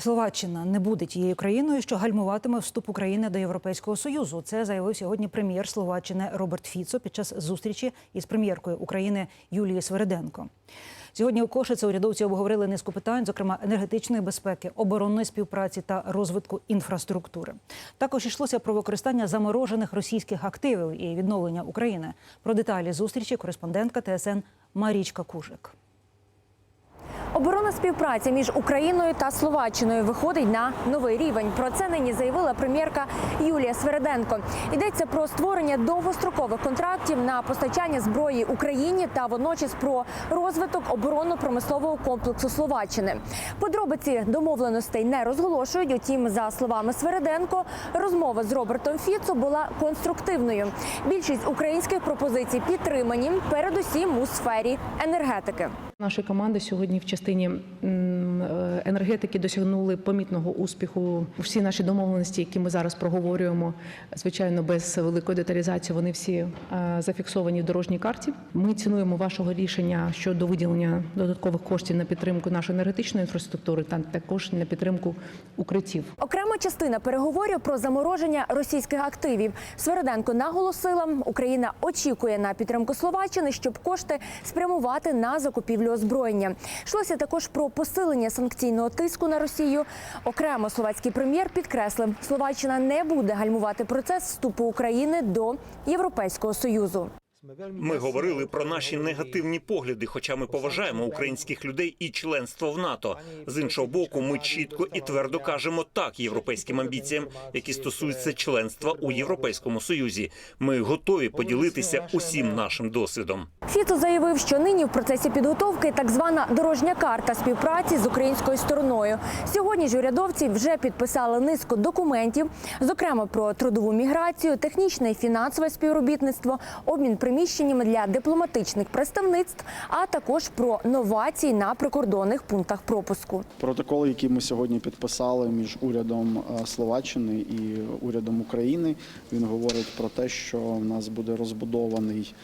Словаччина не буде тією країною, що гальмуватиме вступ України до Європейського союзу. Це заявив сьогодні прем'єр Словаччини Роберт Фіцо під час зустрічі із прем'єркою України Юлією Свериденко. Сьогодні у Кошице урядовці обговорили низку питань, зокрема енергетичної безпеки, оборонної співпраці та розвитку інфраструктури. Також йшлося про використання заморожених російських активів і відновлення України. Про деталі зустрічі кореспондентка ТСН Марічка Кужик. Оборонна співпраця між Україною та Словаччиною виходить на новий рівень. Про це нині заявила прем'єрка Юлія Свериденко. Йдеться про створення довгострокових контрактів на постачання зброї Україні та водночас про розвиток оборонно-промислового комплексу Словаччини. Подробиці домовленостей не розголошують. Утім, за словами Свериденко, розмова з Робертом Фіцо була конструктивною. Більшість українських пропозицій підтримані, передусім у сфері енергетики. Наші команди сьогодні в частині енергетики досягнули помітного успіху. Всі наші домовленості, які ми зараз проговорюємо, звичайно, без великої деталізації, вони всі е, зафіксовані в дорожній карті. Ми цінуємо вашого рішення щодо виділення додаткових коштів на підтримку нашої енергетичної інфраструктури та також на підтримку укриттів. Окрема частина переговорів про замороження російських активів. Свериденко наголосила, Україна очікує на підтримку Словаччини, щоб кошти спрямувати на закупівлю озброєння. Йшлося також про посилення санкційного тиску на Росію. Окремо словацький прем'єр підкреслив, Словаччина не буде гальмувати процес вступу України до Європейського союзу. Ми говорили про наші негативні погляди, хоча ми поважаємо українських людей і членство в НАТО. З іншого боку, ми чітко і твердо кажемо так європейським амбіціям, які стосуються членства у Європейському Союзі. Ми готові поділитися усім нашим досвідом. Фіцо заявив, що нині в процесі підготовки так звана дорожня карта співпраці з українською стороною. Сьогодні ж урядовці вже підписали низку документів, зокрема про трудову міграцію, технічне і фінансове співробітництво, обмін приміщеннями для дипломатичних представництв, а також про новації на прикордонних пунктах пропуску. Протокол, який ми сьогодні підписали між урядом е, Словаччини і урядом України, він говорить про те, що в нас буде розбудований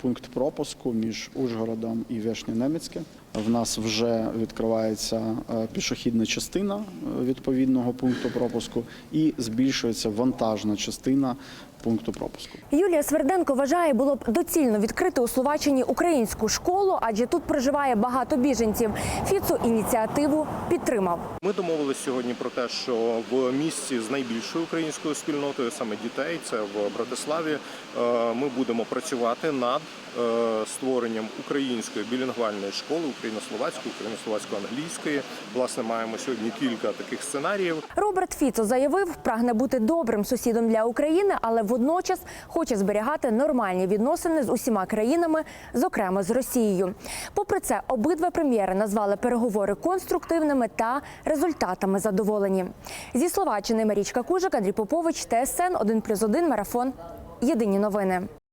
пункт пропуску між Ужгородом і Вешнє-Немецьке. В нас вже відкривається е, пішохідна частина е, відповідного пункту пропуску і збільшується вантажна частина пункту пропуску. Юлія Сверденко вважає, було б доцільно відкрити у Словаччині українську школу, адже тут проживає багато біженців. Фіцо ініціативу підтримав. Ми домовились сьогодні про те, що в місті з найбільшою українською спільнотою, саме дітей, це в Братиславі, е, ми будемо працювати над е, створенням української білінгвальної школи, україно-словацької, україно-словацько-англійської. Власне, маємо сьогодні кілька таких сценаріїв. Роберт Фіцо заявив, прагне бути добрим сусідом для України, але водночас хоче зберігати нормальні відносини з усіма країнами, зокрема з Росією. Попри це, обидва прем'єри назвали переговори конструктивними та результатами задоволені. Зі Словаччини Марічка Кужик, Андрій Попович, ТСН 1+,1, Марафон. Єдині новини.